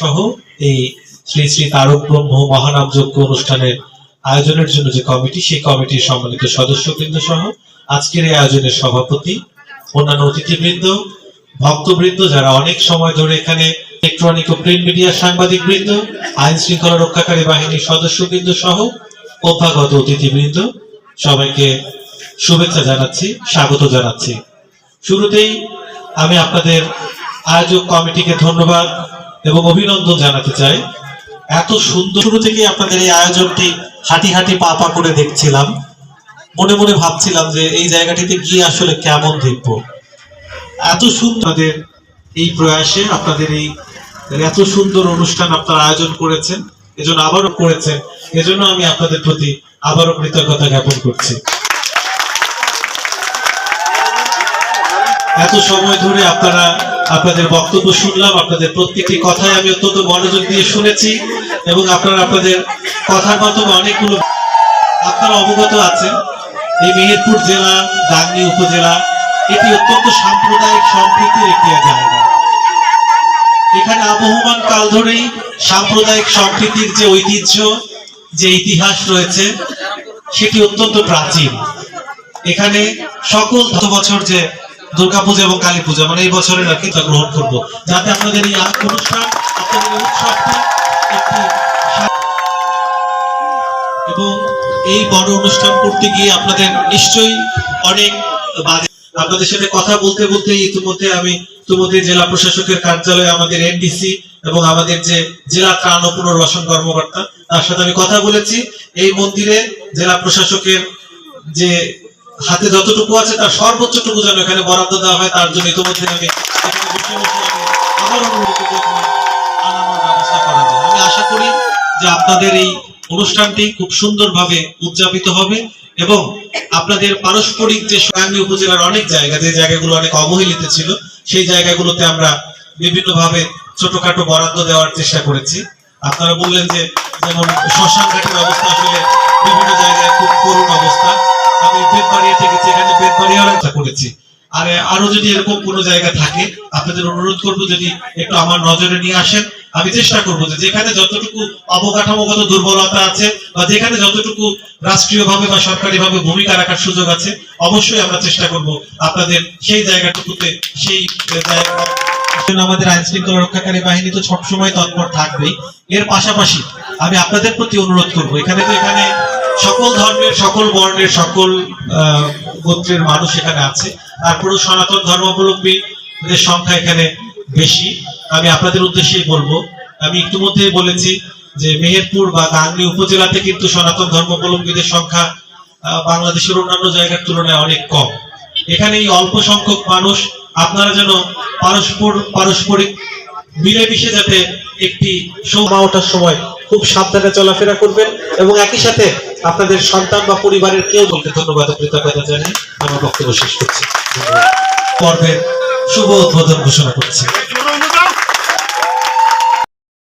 সহ এই শ্রী শ্রী তারক ব্রহ্ম মহানাম যজ্ঞ অনুষ্ঠানের আয়োজনের জন্য যে কমিটি, সেই কমিটির সম্মানিত সদস্যবৃন্দ সহ আজকের এই আয়োজনের সভাপতি, অন্যান্য অতিথিবৃন্দ, ভক্তবৃন্দ যারা অনেক সময় ধরে এখানে ইলেকট্রনিক ও প্রিন্ট মিডিয়ার সাংবাদিক বৃন্দ আইন শৃঙ্খলা রক্ষাকারী বাহিনীর সদস্যবৃন্দ সহ অভ্যাগত অতিথিবৃন্দ, সবাইকে শুভেচ্ছা জানাচ্ছি, স্বাগত জানাচ্ছি। শুরুতেই আমি আপনাদের আয়োজক কমিটিকে ধন্যবাদ এবং অভিনন্দন জানাতে চাই। এত সুন্দর শুরু থেকে আপনাদের এই আয়োজনটি হাঁটি হাঁটি পা পা করে দেখছিলাম। মনে মনে ভাবছিলাম যে এই জায়গাটিতে গিয়ে আসলে কেমন দেখব। এত সুন্দর এই প্রয়াসে, আপনাদের এই এত সুন্দর অনুষ্ঠান আপনারা আয়োজন করেছেন, এজন্য আবারও করেছেন, এজন্য আমি আপনাদের প্রতি আবারও কৃতজ্ঞতা জ্ঞাপন করছি। এত সময় ধরে আপনারা আপনাদের বক্তব্য শুনলাম, আপনাদের প্রত্যেকটি কথাই আমি অত্যন্ত মনোযোগ দিয়ে শুনেছি এবং আপনারা আপনাদের কথার মাধ্যমে অনেকগুলো আপনারা অবগত আছেন। এই মেহেরপুর জেলা গাংনী উপজেলা, এটি অত্যন্ত সাম্প্রদায়িক, সম্প্রীতির একটি জায়গা। এখানে আবহমান কাল ধরেই সাম্প্রদায়িক সম্প্রীতির যে ঐতিহ্য, যে ইতিহাস রয়েছে, সেটি অত্যন্ত প্রাচীন। এখানে সকল বছর যে দুর্গাপূজা এবং কালী পূজা মানে এই বছরের আর কি গ্রহণ করব। যাতে আপনাদের এই অনুষ্ঠান, আপনাদের উৎসবটি এবং এই বড় অনুষ্ঠান করতে গিয়ে আপনাদের নিশ্চয়ই অনেক আপনাদের সাথে কথা বলতে বলতে ইতিমধ্যে আমি ইতিমধ্যে জেলা প্রশাসকের কার্যালয়ে আমাদের এনডিসি এবং আমাদের যে জেলা ত্রাণ ও পুনর্বাসন কর্মকর্তা, তার সাথে আমি কথা বলেছি। এই মন্দিরে জেলা প্রশাসকের যে হাতে যতটুকু আছে তার সর্বোচ্চটুকু যেন এখানে বরাদ্দ দেওয়া হয়, তার জন্য ইতিমধ্যে আমি আশা করি যে আপনাদের এই অনুষ্ঠানটি খুব সুন্দরভাবে উদযাপিত হবে এবং আপনাদের পারস্পরিক যে সোনাঙ্গী উপজেলার অনেক জায়গা, যে জায়গাগুলো অনেক অবহেলিত ছিল, সেই জায়গাগুলোতে আমরা বিভিন্নভাবে ছোটখাটো বরাদ্দ দেওয়ার চেষ্টা করেছি। আপনারা বললেন যে যেমন শ্মশান ঘাটের অবস্থা আসলে বিভিন্ন জায়গায় খুব করুণ অবস্থা। আমি বেদবাড়িয়া থেকে যেখানে বেদবাড়িয়ার একটা করেছি। আর, আরও যদি এরকম কোনো জায়গা থাকে, আপনাদের অনুরোধ করব যদি একটু আমার নজরে নিয়ে আসেন, আমি চেষ্টা করব যে যেখানে যতটুকু অবকাঠামোগত দুর্বলতা আছে বা যেখানে যতটুকু রাষ্ট্রীয়ভাবে বা সরকারিভাবে ভূমিকা রাখার সুযোগ আছে, অবশ্যই আমরা চেষ্টা করব আপনাদের সেই জায়গাটুকুতে, সেই জায়গা আমাদের আইন শৃঙ্খলা রক্ষাকারী বাহিনী তো সবসময় তৎপর থাকবেই। এর পাশাপাশি আমি আপনাদের প্রতি অনুরোধ করব, এখানে তো এখানে সকল ধর্মের, সকল বর্ণের, সকল গোত্রের মানুষ এখানে আছে। তারপরেও সনাতন ধর্মাবলম্বীদের সংখ্যা এখানে বেশি। আমি আপনাদের উদ্দেশ্যেই বলব, আমি ইতিমধ্যে বলেছি যে মেহেরপুর বা গাংনী উপজেলাতে কিন্তু সনাতন ধর্মাবলম্বীদের সংখ্যা বাংলাদেশের অন্যান্য জায়গার তুলনায় অনেক কম। এখানে এই অল্প সংখ্যক মানুষ, আপনারা যেন পারস্পর, পারস্পরিক মিলেমিশে যাতে একটি সমা ওঠার সময় খুব সাবধানে চলাফেরা করবেন এবং একই সাথে আপনাদের সন্তান বা পরিবারের কেউ বলতে ধন্যবাদ কৃতজ্ঞতা জানিয়ে আমার বক্তব্য শেষ করছি। পর্বের শুভ উদ্বোধন ঘোষণা করছি